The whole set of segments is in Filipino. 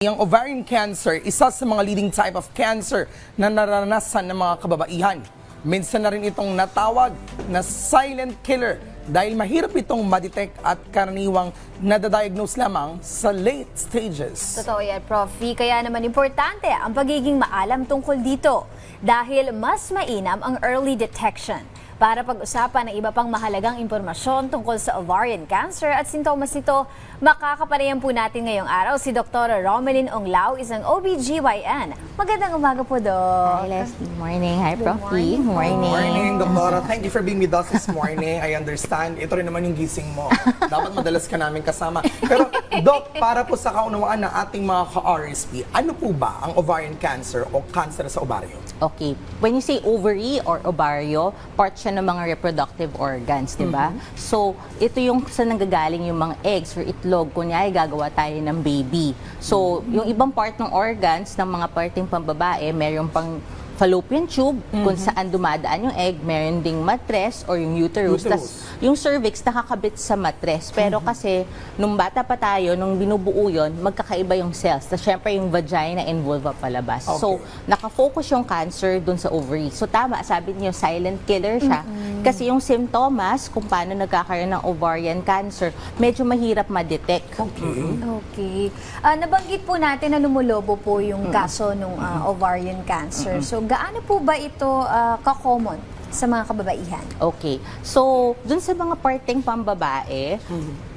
Ang ovarian cancer, isa sa mga leading type of cancer na naranasan ng mga kababaihan. Minsan na rin itong natawag na silent killer dahil mahirap itong madetect at karaniwang nadadiagnose lamang sa late stages. Totoo yan, Prof. V. Kaya naman importante ang pagiging maalam tungkol dito dahil mas mainam ang early detection. Para pag-usapan ng iba pang mahalagang impormasyon tungkol sa ovarian cancer at sintomas nito, makakapanayan po natin ngayong araw si Dr. Romelyn Onglao, isang OBGYN. Magandang umaga po, Doc. Hi, Leslie. Morning. Hi, Prof. morning po. Morning. Morning, Doktora. Thank you for being with us this morning. I understand. Ito rin naman yung gising mo. Dapat madalas ka namin kasama. Pero, Dok, para po sa kaunawaan ng ating mga ka-RSP, ano po ba ang ovarian cancer o cancer sa ovaryo? Okay. When you say ovary or ovaryo, part siya ng mga reproductive organs, di ba? So, ito yung sa nanggagaling yung mga eggs or itlog. Kunyari, gagawa tayo ng baby. So, yung ibang part ng organs ng mga parting pambabae, meron pang fallopian tube kung saan dumadaan yung egg, meron ding matres or yung uterus. Uterus. Tas, yung cervix nakakabit sa matres. Pero kasi, nung bata pa tayo, nung binubuo yun, magkakaiba yung cells. Tapos syempre yung vagina and vulva palabas. So, Okay. nakafocus yung cancer dun sa ovary. So, tama, sabi niyo, silent killer siya. Kasi yung symptoms, kung paano nagkakaroon ng ovarian cancer, medyo mahirap ma-detect. Okay. Okay. Ah, nabanggit po natin na lumulobo po yung kaso ng ovarian cancer. So, gaano po ba ito ah, ka-common sa mga kababaihan? Okay. So, dun sa mga parteng pambabae,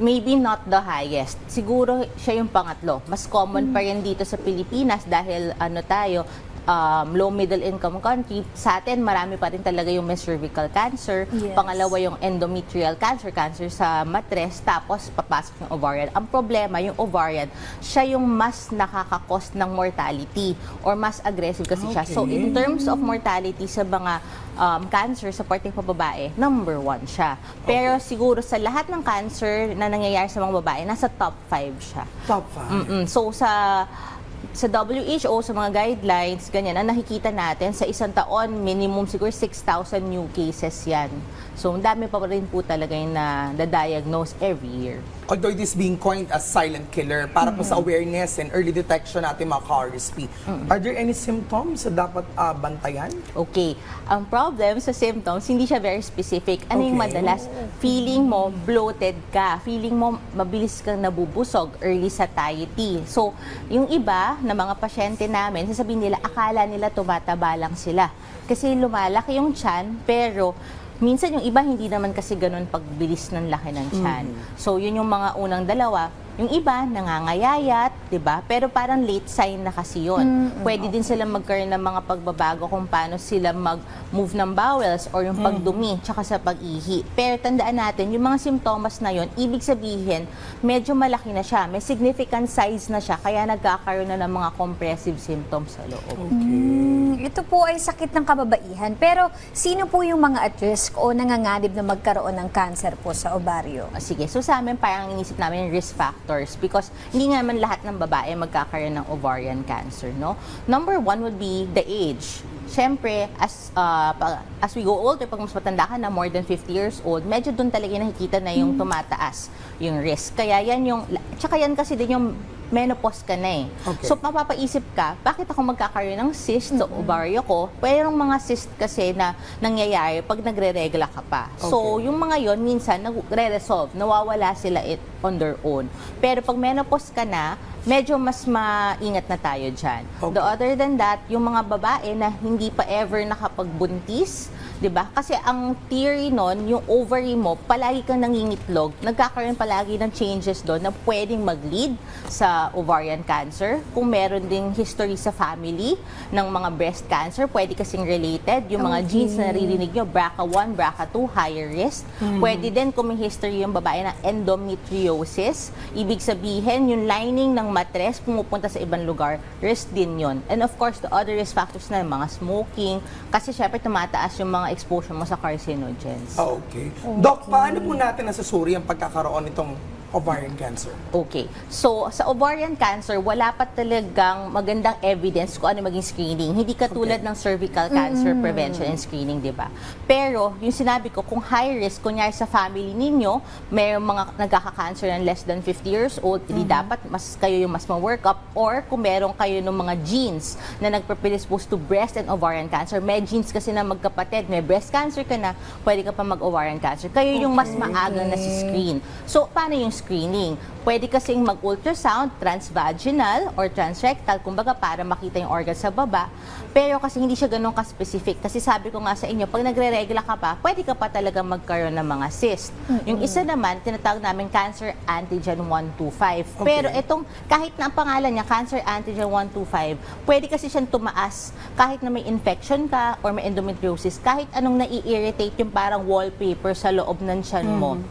maybe not the highest. Siguro siya yung pangatlo. Mas common pa rin dito sa Pilipinas dahil ano tayo, um, low middle income country. Sa atin, marami pa rin talaga yung may cervical cancer. Yes. Pangalawa yung endometrial cancer, cancer sa matres. Tapos, papasok yung ovarian. Ang problema, yung ovarian, siya yung mas nakakakos ng mortality or mas aggressive kasi siya. So, Okay. in terms of mortality sa mga um, cancer sa parteng pababae, number one siya. Pero siguro sa lahat ng cancer na nangyayari sa mga babae, nasa top 5 siya. Top 5. Mm-mm. So sa sa WHO, sa mga guidelines, ganyan, ang nakikita natin, sa isang taon, minimum siguro 6,000 new cases yan. So, ang dami pa rin po talaga yung na-diagnose every year. Although it is being coined as silent killer, para po sa awareness and early detection natin mga ka-RSP, are there any symptoms na dapat ah, bantayan? Okay. Ang problem sa symptoms, hindi siya very specific. Ano yung Okay. madalas? Feeling mo bloated ka. Feeling mo mabilis kang nabubusog, early satiety. So, yung iba na mga pasyente namin, sasabihin nila, akala nila tumataba lang sila. Kasi lumalaki yung tiyan, pero minsan yung iba hindi naman kasi ganun pagbilis ng laki ng tiyan. So, yun yung mga unang dalawa. Yung iba, nangangayayat, di ba? Pero parang late sign na kasi yun. Pwede din sila magkaroon ng mga pagbabago kung paano sila mag-move ng bowels or yung pagdumi, tsaka sa pag-ihi. Pero tandaan natin, yung mga simptomas na yun, ibig sabihin, medyo malaki na siya. May significant size na siya, kaya nagkakaroon na ng mga compressive symptoms sa loob. Hmm, ito po ay sakit ng kababaihan. Pero sino po yung mga at risk o nanganganib na magkaroon ng cancer po sa ovaryo? Ah, Sige, so sa amin parang inisip namin yung risk factors because hindi nga naman lahat ng babae magkakaroon ng ovarian cancer, no? Number one would be the age. Siyempre, as, pa- as we go older, pag mas matanda ka na, more than 50 years old, medyo doon talaga nakikita na yung tumataas yung risk. Kaya yan yung, tsaka yan kasi din yung menopause ka na eh. Okay. So, mapapaisip ka, bakit ako magkakaroon ng cyst sa ovaryo ko? Mayroong mga cyst kasi na nangyayari pag nagre-regla ka pa. So, Okay. yung mga yon minsan nagre-resolve, nawawala sila it on their own. Pero pag menopause ka na, medyo mas maingat na tayo dyan. Okay. The other than that, yung mga babae na hindi pa ever nakapagbuntis, 'di ba? Kasi ang theory nun, yung ovary mo, palagi kang nangingitlog, nagkakaroon palagi ng changes doon na pwedeng mag-lead sa ovarian cancer. Kung meron ding history sa family ng mga breast cancer, pwede kasing related. Yung mga Okay. genes na naririnig nyo, BRCA1, BRCA2, higher risk. Pwede din kung may history yung babae ng endometriosis. Ibig sabihin, yung lining ng matres pumupunta sa ibang lugar, risk din yon. And of course, the other risk factors na yung mga smoking, kasi syempre tumataas yung mga exposure mo sa carcinogens. Ah, okay. Doc, paano po natin nasusuri ang pagkakaroon nitong ovarian cancer? Okay. So, sa ovarian cancer, wala pa talagang magandang evidence kung ano maging screening. Hindi katulad Okay. ng cervical cancer prevention and screening, di ba? Pero, yung sinabi ko, kung high risk, kunyari sa family ninyo, may mga nagkaka-cancer ng less than 50 years old, hindi dapat mas kayo yung mas ma-work up. Or kung meron kayo ng mga genes na nagpe-predispose to breast and ovarian cancer, may genes kasi na magkapatid, may breast cancer ka na, pwede ka pa mag-ovarian cancer. Kayo yung mas maaga na si screen. So, paano yung screening? Pwede kasing mag-ultrasound, transvaginal or transrectal, kumbaga para makita yung organ sa baba. Pero kasi hindi siya ganun ka-specific. Kasi sabi ko nga sa inyo, pag nagre-regla ka pa, pwede ka pa talaga magkaroon ng mga cyst. Yung isa naman, tinatawag namin cancer antigen 125. Pero itong, kahit na ang pangalan niya, cancer antigen 125, pwede kasi siyang tumaas kahit na may infection ka or may endometriosis, kahit anong nai-irritate yung parang wallpaper sa loob ng tiyan mo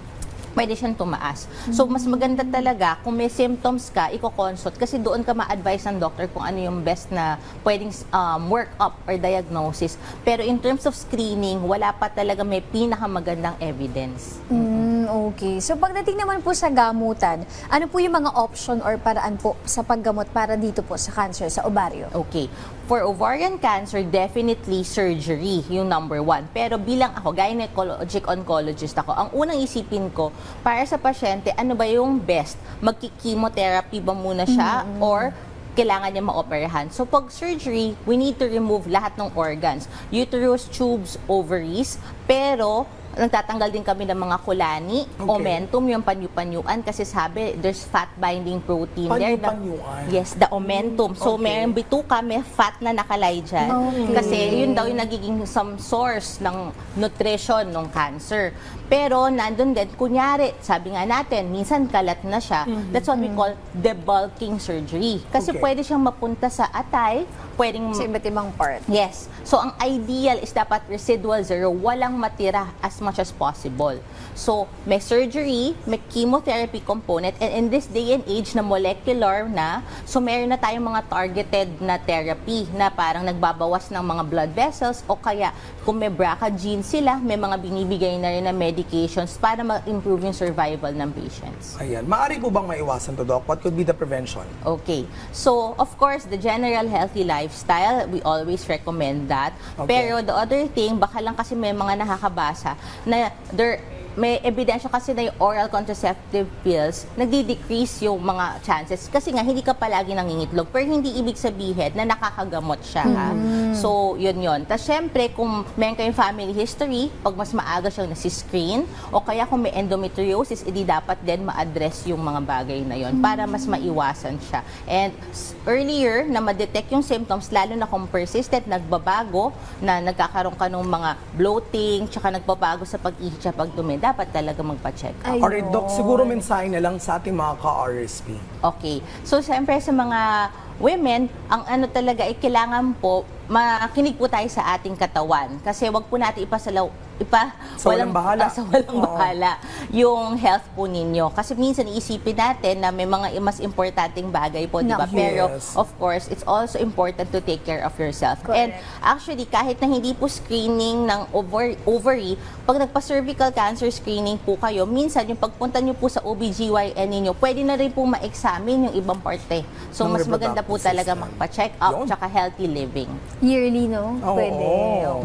pwede siyang tumaas. So, mas maganda talaga kung may symptoms ka, i-consult kasi doon ka ma-advise ng doctor kung ano yung best na pwedeng um, work up or diagnosis. Pero in terms of screening, wala pa talaga may pinakamagandang evidence. Mm, okay. So pagdating naman po sa gamutan, ano po yung mga option or paraan po sa paggamot para dito po sa cancer sa ovaryo? Okay. For ovarian cancer, definitely surgery yung number one. Pero bilang ako, gynecologic oncologist ako, ang unang isipin ko, para sa pasyente, ano ba yung best? Magki-chemotherapy ba muna siya or kailangan niya maoperahan. So pag surgery, we need to remove lahat ng organs. Uterus, tubes, ovaries, pero nagtatanggal din kami ng mga kulani, Okay. omentum, yung panyu-panyuan kasi sabi there's fat binding protein there. Panyu-panyuan? Yes, the omentum. So, Okay. may bituka, may fat na nakalay dyan. Okay. Kasi yun daw yung nagiging some source ng nutrition ng cancer. Pero nandun din, kunyari, sabi nga natin, minsan kalat na siya. That's what we call debulking surgery. Kasi Okay. pwede siyang mapunta sa atay, pwedeng Sa iba't ibang part. Yes. So, ang ideal is dapat residual zero, walang matira as much as possible. So, may surgery, may chemotherapy component, and in this day and age na molecular na, so meron na tayong mga targeted na therapy na parang nagbabawas ng mga blood vessels o kaya kung may BRCA gene sila, may mga binibigay na rin na medications para ma-improve yung survival ng patients. Ayan. Maari po bang maiwasan to, Doc? What could be the prevention? Okay. So, of course, the general healthy lifestyle, we always recommend that. Okay. Pero the other thing, baka lang kasi may mga nakakabasa na there may ebidensya kasi na yung oral contraceptive pills, nagdi-decrease yung mga chances. Kasi nga, hindi ka palagi nangingitlog. Pero hindi ibig sabihin na nakakagamot siya. ha? So, yun yun. Tapos, syempre, kung meron kayong family history, pag mas maaga siyang nasi-screen, o kaya kung may endometriosis, edi dapat din ma-address yung mga bagay na yon para mas maiwasan siya. And earlier, na ma-detect yung symptoms, lalo na kung persistent, nagbabago, na nagkakaroon ka ng mga bloating, tsaka nagbabago sa pag-ihit siya pag dumi, dapat talaga magpa-check up. Ayun. Alright, Doc, siguro mensahe na lang sa ating mga ka-RSP. Okay. So, siyempre sa mga women, ang ano talaga, ay kailangan po, makinig po tayo sa ating katawan. Kasi wag po natin ipasalaw, ipa, Sa walang bahala. ah, sa walang Oo. bahala yung health po ninyo. Kasi minsan iisipin natin na may mga mas importanteng bagay po, di ba? Naku. Pero, Yes. of course, it's also important to take care of yourself. Correct. And actually, kahit na hindi po screening ng over, ovary, pag nagpa-cervical cancer screening po kayo, minsan yung pagpunta nyo po sa OBGYN ninyo, pwede na rin po ma-examine yung ibang parte. So, Ng mas maganda po reproductive talaga system. magpa-check up Yun. tsaka healthy living. Yearly, no? Oo. Pwede.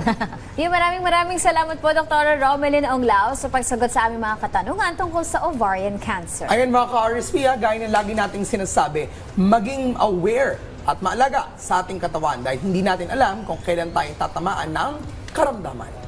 Yung maraming maraming salamat po, Dr. Romelyn Onglao, sa pagsagot sa aming mga katanungan tungkol sa ovarian cancer. Ayan mga ka-RSP, ha, gaya ng lagi nating sinasabi, maging aware at maalaga sa ating katawan dahil hindi natin alam kung kailan tayo tatamaan ng karamdaman.